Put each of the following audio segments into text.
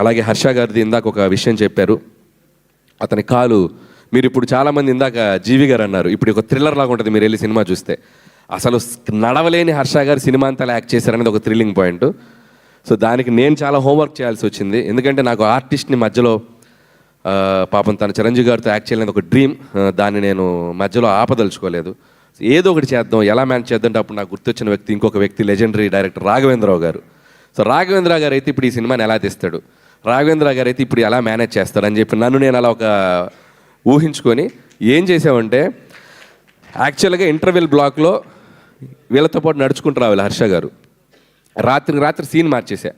అలాగే హర్ష గారిది ఇందాక ఒక విషయం చెప్పారు. అతని కాలు మీరు ఇప్పుడు చాలామంది ఇందాక జీవి గారు అన్నారు ఇప్పుడు ఒక థ్రిల్లర్ లాగా ఉంటుంది మీరు వెళ్ళి సినిమా చూస్తే. అసలు నడవలేని హర్ష గారు సినిమా అంతా యాక్ట్ చేశారనేది ఒక థ్రిల్లింగ్ పాయింట్. సో దానికి నేను చాలా హోంవర్క్ చేయాల్సి వచ్చింది. ఎందుకంటే నాకు ఆర్టిస్ట్ని మధ్యలో పాపం తన చిరంజీవి గారితో యాక్ట్ చేయలేని ఒక డ్రీమ్ దాన్ని నేను మధ్యలో ఆపదలుచుకోలేదు. ఏదో ఒకటి చేద్దాం ఎలా మేనేజ్ చేద్దాం అప్పుడు నాకు గుర్తొచ్చిన వ్యక్తి ఇంకొక వ్యక్తి లెజెండరీ డైరెక్టర్ రాఘవేంద్రరావు గారు. సో రాఘవేంద్ర గారు అయితే ఇప్పుడు ఈ సినిమాని ఎలా తీస్తాడు? రాఘవేంద్ర గారు అయితే ఇప్పుడు ఎలా మేనేజ్ చేస్తారని చెప్పి నన్ను నేను అలా ఒక ఊహించుకొని ఏం చేసామంటే యాక్చువల్గా ఇంటర్వెల్ బ్లాక్లో వీళ్ళతో పాటు నడుచుకుంటూ రావాలి హర్ష గారు. రాత్రికి రాత్రి సీన్ మార్చేసా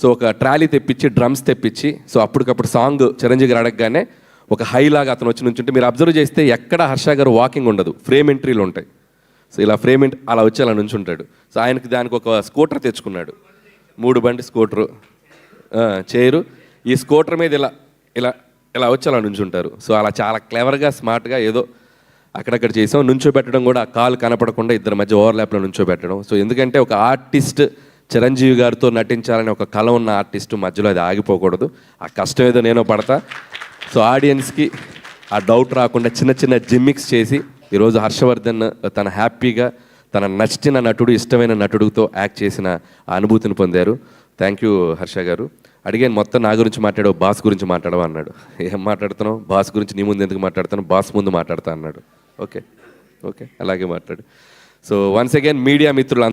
సో ఒక ట్రాలీ తెప్పించి డ్రమ్స్ తెప్పించి సో అప్పటికప్పుడు సాంగ్ చిరంజీవి గారు అడగగానే ఒక హైలాగా అతను వచ్చి నుంచుంటే మీరు అబ్జర్వ్ చేస్తే ఎక్కడ హర్ష గారు వాకింగ్ ఉండదు ఫ్రేమ్ ఎంట్రీలు ఉంటాయి. సో ఇలా ఫ్రేమ్ ఎంట్రీ అలా వచ్చి అలా నుంచుంటాడు. సో ఆయనకి దానికి ఒక స్కూటర్ తెచ్చుకున్నాడు. మూడు బండి స్కూటరు. చేయరు. ఈ స్కూటర్ మీద ఇలా ఇలా ఇలా వచ్చి అలా నుంచుంటారు. సో అలా చాలా క్లెవర్గా స్మార్ట్గా ఏదో అక్కడక్కడ చేసాం. నుంచోబెట్టడం కూడా ఆ కాలు కనపడకుండా ఇద్దరి మధ్య ఓవర్లాప్లో నుంచోబెట్టడం. సో ఎందుకంటే ఒక ఆర్టిస్ట్ చిరంజీవి గారితో నటించాలని ఒక కళ ఉన్న ఆర్టిస్ట్ మధ్యలో అది ఆగిపోకూడదు. ఆ కష్టం ఏదో నేను పడతా. సో ఆడియన్స్కి ఆ డౌట్ రాకుండా చిన్న చిన్న జిమ్మిక్స్ చేసి ఈరోజు హర్షవర్ధన్ తన హ్యాపీగా తన నచ్చిన నటుడు ఇష్టమైన నటుడితో యాక్ట్ చేసిన ఆ అనుభూతిని పొందారు. థ్యాంక్ యూ హర్ష గారు. అడిగాను మొత్తం నా గురించి మాట్లాడావు బాస్ గురించి మాట్లాడవా అన్నాడు. ఏం మాట్లాడుతున్నావు? బాస్ గురించి నీ ముందు ఎందుకు మాట్లాడతాను బాస్ ముందు మాట్లాడతా అన్నాడు. ఓకే ఓకే అలాగే మాట్లాడు. సో వన్స్ అగైన్ మీడియా మిత్రులు